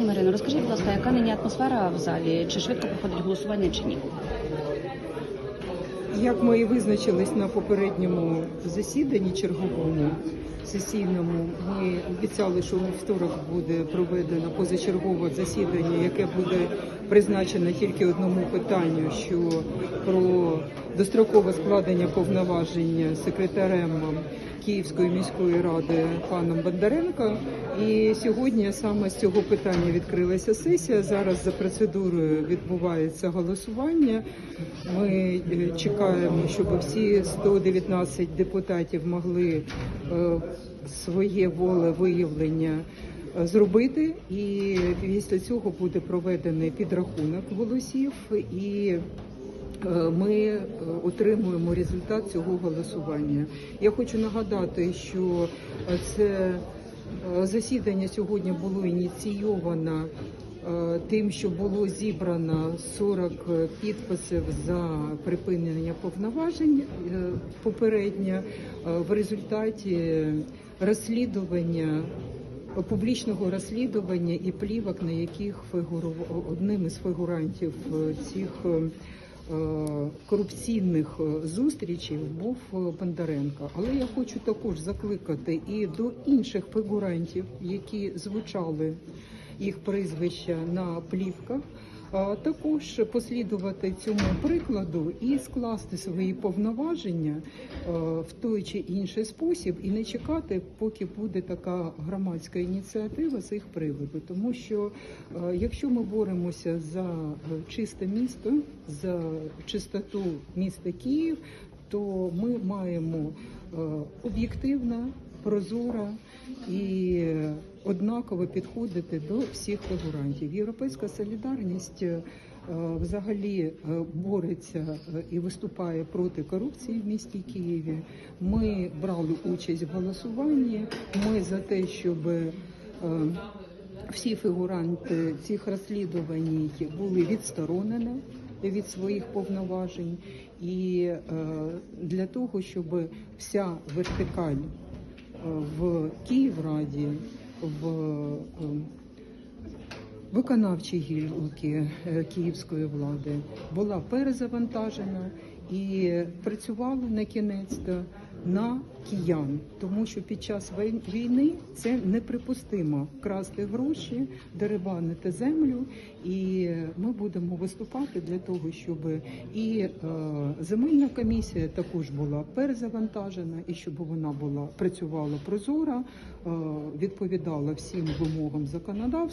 Пані Марино, розкажіть, будь ласка, яка нині атмосфера в залі? Чи швидко проходить голосування, чи ні? Як ми і визначились на попередньому засіданні черговому сесійному, ми обіцяли, що у вівторок буде проведено позачергове засідання, яке буде призначено тільки одному питанню, що про дострокове складення повноважень секретарем Київської міської ради паном Бондаренко. І сьогодні саме з цього питання відкрилася сесія. Зараз за процедурою відбувається голосування. Ми е, чекаємо, щоб всі 119 депутатів могли е, своє волевиявлення е, зробити. І після цього буде проведений підрахунок голосів і. Е, Ми е, отримуємо результат цього голосування. Я хочу нагадати, що е, це засідання сьогодні було ініційовано тим, що було зібрано 40 підписів за припинення повноважень попередньо Е, в результаті розслідування. Публічного розслідування і плівок, на яких фігурував одним із фігурантів цих корупційних е, зустрічей був е, Бондаренко. Але я хочу також закликати і до інших фігурантів, які звучали їх прізвища на плівках. Також послідувати цьому прикладу і скласти свої повноваження е, в той чи інший спосіб, і не чекати, поки буде така громадська ініціатива з їх приводу. Тому що е, якщо ми боремося за е, чисте місто, за чистоту міста Київ, то ми маємо об'єктивно, прозоро і однаково підходити до всіх фігурантів. Європейська солідарність е, взагалі е, бореться е, і виступає проти корупції в місті Києві. Ми брали участь в голосуванні. Ми за те, щоб всі фігуранти цих розслідувань були відсторонені від своїх повноважень, і для того, щоб вся вертикаль в Київраді, в е, виконавчій гілки е, київської влади. Була перезавантажена і працювала на кінець на киян, тому що під час війни це неприпустимо красти гроші, дерибанити землю, і ми будемо виступати для того, щоб і е, земельна комісія також була перезавантажена, і щоб вона була працювала прозоро, е, відповідала всім вимогам законодавства.